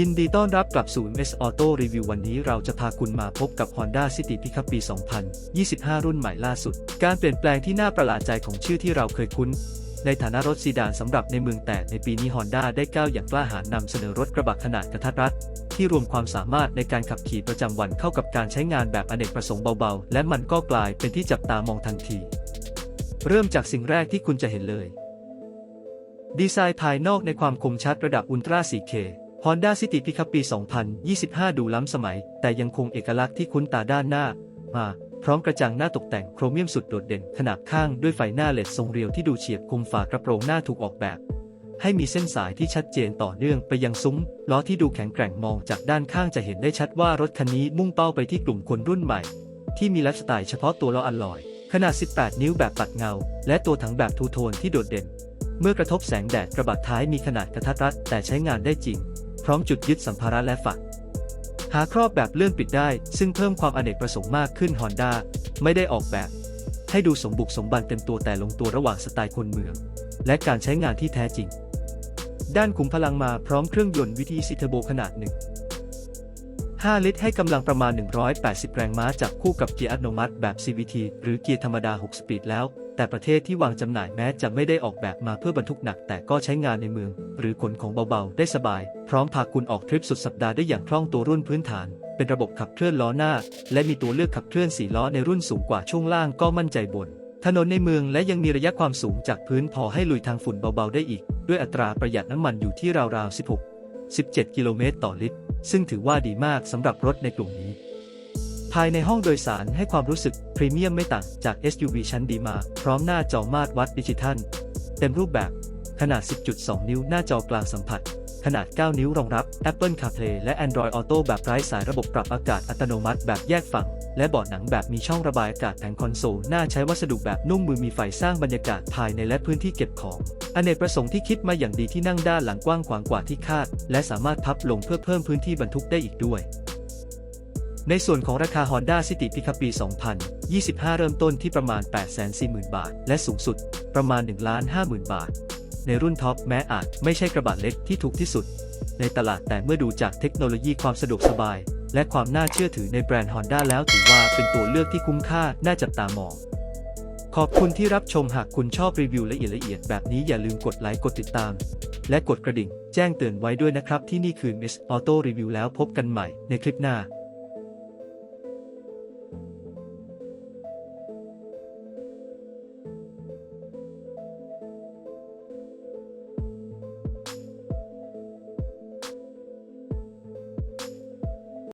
ยินดีต้อนรับกลับสู่ MS Auto Review วันนี้เราจะพาคุณมาพบกับ Honda City Pickup ปี 2025 รุ่นใหม่ล่าสุด การเปลี่ยนแปลงที่น่าประหลาดใจของชื่อที่เราเคยคุ้น ในฐานะรถซีดานสำหรับในเมืองแต่ในปีนี้ Honda ได้ก้าวอย่างกล้าหาญนำเสนอรถกระบะขนาดกระทัดรัด ที่รวมความสามารถในการขับขี่ประจำวันเข้ากับการใช้งานแบบอเนกประสงค์เบาๆ และมันก็กลายเป็นที่จับตามองทันที เริ่มจากสิ่งแรกที่คุณจะเห็นเลย ดีไซน์ภายนอกในความคมชัดระดับอุลตร้า 4K Honda City Pickup ปี 2025 ดูล้ำสมัย แต่ยังคงเอกลักษณ์ที่คุ้นตาด้านหน้า มา พร้อมกระจังหน้าตกแต่งโครเมียมสุดโดดเด่นขนาบข้างด้วยไฟหน้าเลดทรงเรียวที่ดูเฉียบคมฝากระโปรงหน้าถูกออกแบบ ให้มีเส้นสายที่ชัดเจนต่อเนื่องไปยังซุ้มล้อที่ดูแข็งแกร่งมองจากด้านข้างจะเห็นได้ชัดว่ารถคันนี้มุ่งเป้าไปที่กลุ่มคนรุ่นใหม่ ที่มีไลฟ์สไตล์เฉพาะตัวล้ออัลลอยขนาด 18 นิ้วแบบตัดเงา และตัวถังแบบทูโทนที่โดดเด่น เมื่อกระทบแสงแดดกระบะท้ายมีขนาดกระทัดรัดแต่ใช้งานได้จริง พร้อมจุดยึดสัมภาระและฝัก หาครอบแบบเลื่อนปิดได้ ซึ่งเพิ่มความอเนกประสงค์มากขึ้น Honda ไม่ได้ออกแบบ ให้ดูสมบุกสมบันเต็มตัวแต่ลงตัวระหว่างสไตล์คนเมือง และการใช้งานที่แท้จริง ด้านขุมพลังมาพร้อมเครื่องยนต์วิธีซิเทโบขนาดหนึ่ง 5 ลิตรให้กำลังประมาณ 180 แรงม้าจากคู่กับเกียร์อัตโนมัติแบบ CVT หรือเกียร์ธรรมดา 6 สปีดแล้ว แต่ประเทศที่วางจำหน่ายแม้จะไม่ได้ออกแบบมาเพื่อบรรทุกหนักแต่ก็ใช้งานในเมือง หรือขนของเบาๆ ได้สบาย พร้อมพาคุณออกทริปสุดสัปดาห์ได้อย่างคล่องตัวรุ่นพื้นฐาน เป็นระบบขับเคลื่อนล้อหน้า และมีตัวเลือกขับเคลื่อน4ล้อในรุ่นสูงกว่าช่วงล่างก็มั่นใจบนถนนในเมืองและยังมีระยะความสูงจากพื้นพอให้ลุยทางฝุ่นเบาๆได้อีก ด้วยอัตราประหยัดน้ำมันอยู่ที่ราวๆ16 17 กิโลเมตรต่อลิตร ซึ่งถือว่าดีมากสำหรับรถในกลุ่มนี้ ภายในห้องโดยสารให้ความรู้สึกพรีเมียมไม่ต่างจาก SUV ชั้นดีมา พร้อมหน้าจอมาตรวัดดิจิทัล เต็มรูปแบบขนาด 10.2 นิ้วหน้าจอกลางสัมผัส ขนาด 9 นิ้วรองรับ Apple CarPlay และ Android Auto แบบไร้สายระบบปรับอากาศอัตโนมัติแบบแยกฝั่ง และเบาะหนังแบบมีช่องระบายอากาศแผงคอนโซลน้าใช้วัสดุแบบนุ่มมือมีไฟสร้างบรรยากาศภายในและพื้นที่เก็บของ อเนกประสงค์ที่คิดมาอย่างดีที่นั่งด้านหลังกว้างขวางกว่าที่คาด และสามารถพับลงเพื่อเพิ่มพื้นที่บรรทุกได้อีกด้วย ในส่วนของราคา Honda City Pickup ปี 2025 เริ่มต้นที่ประมาณ 840,000 บาท และสูงสุด ประมาณ 1,50,000 บาท ในรุ่นท็อปแม้อาจไม่ใช่กระบะเล็กที่ถูกที่สุด ในตลาดแต่เมื่อดูจากเทคโนโลยีความสะดวกสบาย และความน่าเชื่อถือในแบรนด์ Honda แล้วถือว่าเป็นตัวเลือกที่คุ้มค่าน่าจับตามอง ขอบคุณที่รับชมหากคุณชอบรีวิวละเอียดละเอียดแบบนี้อย่าลืมกดไลค์กดติดตาม และกดกระดิ่ง แจ้งเตือนไว้ด้วยนะครับที่นี่คือ Miss Auto Review แล้วพบกันใหม่ในคลิปหน้า